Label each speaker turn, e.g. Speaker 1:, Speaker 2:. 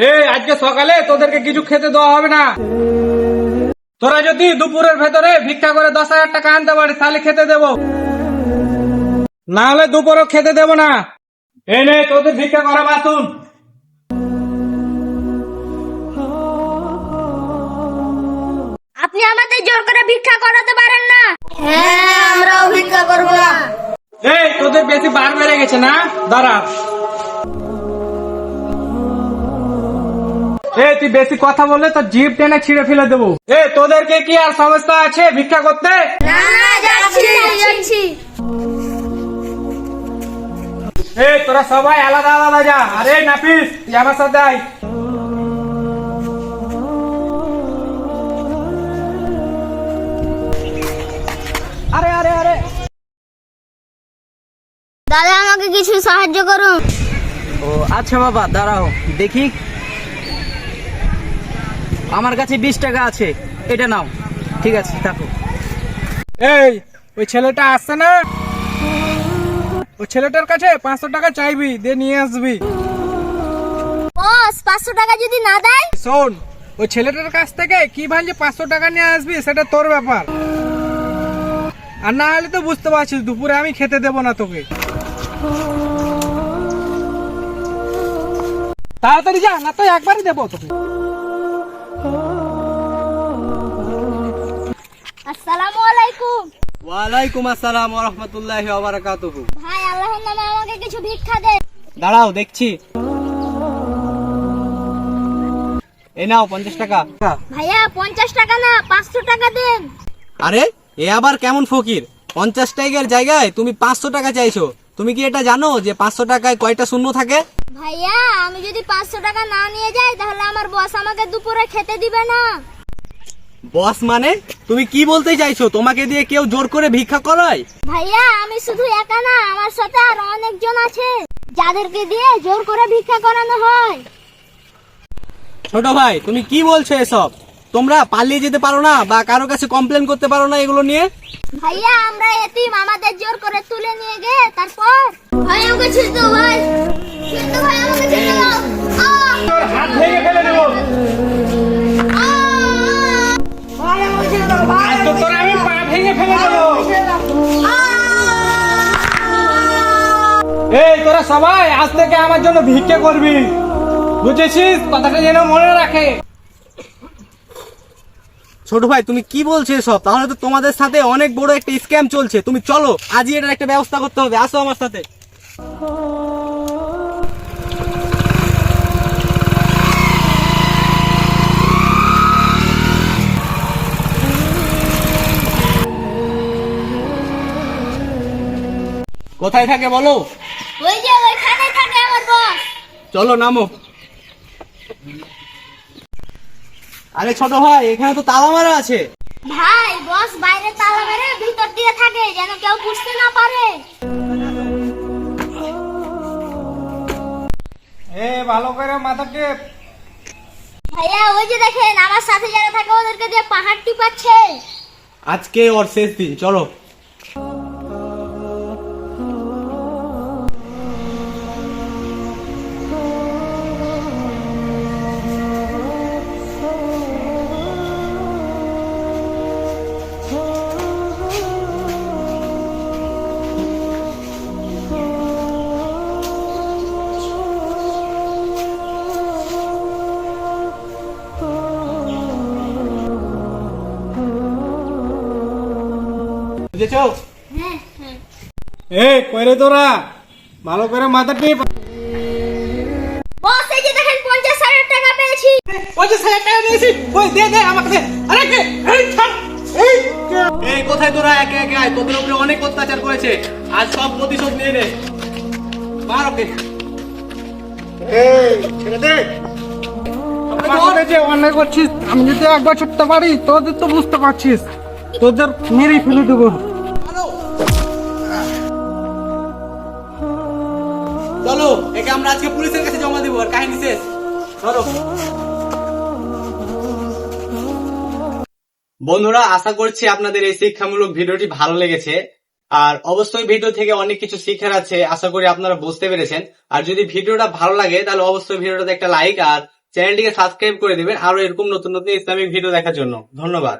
Speaker 1: এই আজকে সকালে তোদেরকে কিছু খেতে দেওয়া হবে না। তোরা যদি দুপুরের ভেতরে ভিক্ষা করে দশ হাজার টাকা আনতে পারিস তাহলে খেতে দেবো। না হলে দুপুরও খেতে দেবো না। এই নে তোদের ভিক্ষা করা বাসুন।
Speaker 2: আপনি আমাদের জোর করে ভিক্ষা করাতে পারেন না?
Speaker 3: হ্যাঁ আমরাও ভিক্ষা করব। না
Speaker 1: এই তোদের বেশি বার বেড়ে গেছে না? দাঁড়া। এ তুই বেশি কথা বললে তো জিভ টেনে ছিঁড়ে ফেলে দেবো। এ তোদেরকে কি আর সমস্যা আছে ভিক্ষা করতে? এ তোরা সবাই আলাদা আলাদা যা। আরে নাপিস তুই আমার সাথে আয়। আরে আরে আরে।
Speaker 2: দাদা আমাকে কিছু সাহায্য করুন।
Speaker 4: ও আচ্ছা বাবা দাঁড়াও। দেখি আমার কাছে বিশ টাকা আছে। এটা নাও। ঠিক আছে থাকো
Speaker 1: এই ওই ছেলেটা আসছে না? ওই ছেলেটার কাছে পাঁচশো টাকা চাইবি দিয়ে নিয়ে আসবি।
Speaker 2: বস পাঁচশো টাকা যদি না দেয়?
Speaker 1: শোন ওই ছেলেটার কাছ থেকে কি পাঁচশো টাকা নিয়ে আসবি সেটা তোর ব্যাপার। আর না হলে তো বুঝতে পারছিস দুপুরে আমি খেতে দেবো না তোকে। তাড়াতাড়ি যা না তো একবারই দেবো তোকে।
Speaker 2: আসসালামু আলাইকুম।
Speaker 4: ওয়ালাইকুম আসসালাম রহমতুল্লাহ
Speaker 2: ভাই আল্লাহর নামে আমাকে কিছু ভিক্ষা দে।
Speaker 4: দাঁড়াও দেখছি। এই নাও পঞ্চাশ টাকা।
Speaker 2: ভাইয়া পঞ্চাশ টাকা না পাঁচশো টাকা দেন।
Speaker 4: আরে এ আবার কেমন ফকির? পঞ্চাশ টাকার জায়গায় তুমি পাঁচশো টাকা চাইছো। তুমি কি এটা জানো যে পাঁচশো টাকায় কয়টা শূন্য থাকে?
Speaker 2: ভাইয়া আমি যদি পাঁচশো টাকা না নিয়ে যাই তাহলে আমার বস আমাকে দুপুরে খেতে দিবে না।
Speaker 4: বস মানে? তুমি কি বলতে চাইছো? তোমাকে দিয়ে কেউ জোর করে ভিক্ষা করায়?
Speaker 2: ভাইয়া আমি শুধু একা না আমার সাথে আর অনেকজন আছে যাদেরকে দিয়ে জোর করে ভিক্ষা করানো হয়।
Speaker 4: ছোট ভাই তুমি কি বলছো এসব? তোমরা পালিয়ে যেতে পারো না বা কারও কাছে কমপ্লেন করতে পারো না এগুলো নিয়ে?
Speaker 2: ভাইয়া আমরা এতিম আমাদের জোর করে তুলে নিয়ে গে তারপর? ভাই আমাকে ছেড়ে দাও ভাই। ছেড়ে দাও ভাই আমাকে ছেড়ে দাও।
Speaker 1: হাত ভেঙে ফেলে দেবো। তোরা সবাই আজ থেকে আমার জন্য ভিক্ষা করবি। বুঝেছিস? কথাটা যেন মনে রাখে।
Speaker 4: ছোট ভাই, তুমি কি বলছো এসব? তাহলে তো তোমাদের সাথে অনেক বড় একটা স্ক্যাম চলছে। তুমি চলো, আজই এটার একটা ব্যবস্থা করতে হবে। আসো আমার সাথে। কোথায় থাকে বলো?
Speaker 2: ওই যে ওইখানে থাকে আমার বস
Speaker 4: চলো নামো। আরে ছোট ভাই এখানে তো তালা মারা আছে।
Speaker 2: ভাই বস বাইরে তালা মেরে ভিতর দিয়ে থাকে যেন কেউ বুঝতে না পারে।
Speaker 1: এ ভালো করে মাথাকে
Speaker 2: ভাইয়া ওই যে দেখেন আমার সাথে যারা থাকে ওদেরকে দিয়ে পাহাড় টিপাচ্ছে।
Speaker 4: আজকে ওর শেষ দিন চলো। বুঝেছ?
Speaker 2: হ্যাঁ হ্যাঁ।
Speaker 1: এ কইরে তোরা ভালো করে মাথা টিপ।
Speaker 2: বস এই যে দেখেন পঞ্চাশ হাজার টাকা পেয়েছি।
Speaker 1: পঞ্চাশ হাজার টাকা দিয়েছি ওই দে দে আমাকে দে আরে কে? এই ছাড় এই
Speaker 4: এই কোথায় তোরা? একে একে আয়। তোদের উপরে অনেক অত্যাচার করেছে। আজ সব প্রতিশোধ নিয়ে নে। মার ওকে।
Speaker 1: এই ছেড়ে দে। যে অন্যায় করছিস আমি যদি একবার ছুটতে পারি তোদের তো বুঝতে পারছিস। তোদের মেরেই ফেলে দেবো।
Speaker 4: চলো একে আমরা আজকে পুলিশের কাছে জমা দিব, আর কাহিনী শেষ। ধরো। বন্ধুরা, আশা করছি আপনাদের এই শিক্ষামূলক ভিডিওটি ভালো লেগেছে। আর অবশ্যই ভিডিও থেকে অনেক কিছু শিখার আছে, আশা করি আপনারা বুঝতে পেরেছেন। আর যদি ভিডিওটা ভালো লাগে, তাহলে অবশ্যই ভিডিওটাতে একটা লাইক আর চ্যানেলটিকে সাবস্ক্রাইব করে দিবেন আরও এরকম নতুন নতুন ইসলামিক ভিডিও দেখার জন্য। ধন্যবাদ।